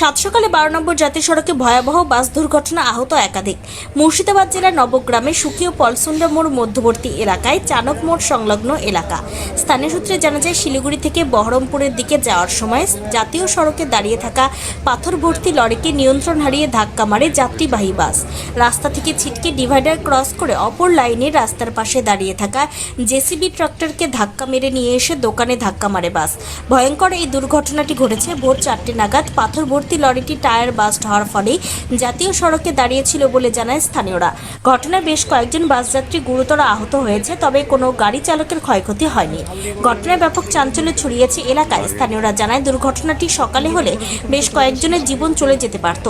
সাত সকালে বারো নম্বর জাতীয় সড়কে ভয়াবহ বাস দুর্ঘটনা আহত একাধিক। মুর্শিদাবাদ জেলার নবগ্রামে সুকীয় পলসুন্ডা মোড় মধ্যবর্তী এলাকায় চানক মোড় সংলগ্ন এলাকা। স্থানীয় সূত্রে জানা যায়, শিলিগুড়ি থেকে বহরমপুরের দিকে যাওয়ার সময় জাতীয় সড়কে দাঁড়িয়ে থাকা পাথর ভর্তি লরিকে নিয়ন্ত্রণ হারিয়ে ধাক্কা মারে যাত্রীবাহী বাস। রাস্তা থেকে ছিটকে ডিভাইডার ক্রস করে অপর লাইনে রাস্তার পাশে দাঁড়িয়ে থাকা জেসিবি ট্রাক্টরকে ধাক্কা মেরে নিয়ে এসে দোকানে ধাক্কা মারে বাস। ভয়ঙ্কর এই দুর্ঘটনাটি ঘটেছে ভোর চারটে নাগাদ পাথর ভর্তি লরিটি টায়ার বাস্ট হওয়ার ফলে জাতীয় সড়কে দাঁড়িয়েছিল বলে জানায় স্থানীয়রা। ঘটনায় বেশ কয়েকজন বাস যাত্রী গুরুতর আহত হয়েছে তবে কোনো গাড়ি চালকের ক্ষয়ক্ষতি হয়নি। ঘটনায় ব্যাপক চাঞ্চল্য ছড়িয়েছে এলাকায়। স্থানীয়রা জানায় দুর্ঘটনাটি সকালে হলে বেশ কয়েকজনের জীবন চলে যেতে পারত।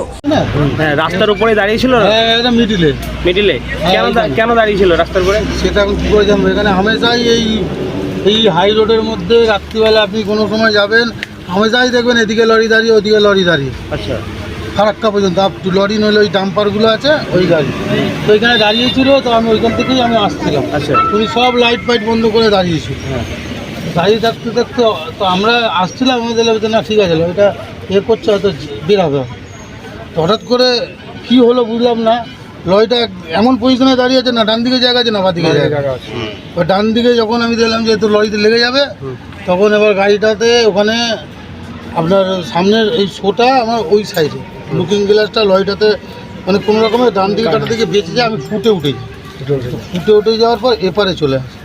হ্যাঁ রাস্তার উপরে দাঁড়িয়েছিল? হ্যাঁ মিডিলে মিডিলে কেন কেন দাঁড়িয়েছিল রাস্তার উপরে? সেটা এখন কী করে জানব? এখানে হামেশাই এই এই হাই রোডের মধ্যে রাত্রিবেলা আপনি কোনো সময় যাবেন হামেশাই দেখবেন এদিকে লরি দাঁড়িয়ে ওদিকে লরি দাঁড়িয়ে। আচ্ছা। ফারাক্কা পর্যন্ত লরি নইলে ওই ডাম্পারগুলো আছে ওই গাড়ি। তো এখানে দাঁড়িয়েছিল তো আমি ওইখান থেকেই আমি আসছিলাম। আচ্ছা। উনি সব লাইট ফাইট বন্ধ করে দাঁড়িয়েছিল। হ্যাঁ। দাঁড়িয়ে থাকতে থাকতে তো আমরা আসছিলাম আমাদের লেগে না ঠিক আছে এটা এ করছে হয়তো বেরাবে। তো হঠাৎ করে কি হলো বুঝলাম না। লরিটা এমন পজিশনে দাঁড়িয়ে আছে না ডান দিকে জায়গা আছে না বা দিকে জায়গা তো ডান দিকে যখন আমি দেখলাম যে তো লরিতে লেগে যাবে তখন এবার গাড়িটাতে ওখানে আপনার সামনের এই শোটা আমার ওই সাইডে। লুকিং গ্লাসটা লয়টাতে মানে কোনো রকমের ডান দিকে কাটা দিকে বেঁচে যায় আমি ফুটে উঠে যাই ফুটে উঠে যাওয়ার পর এপারে চলে আসি।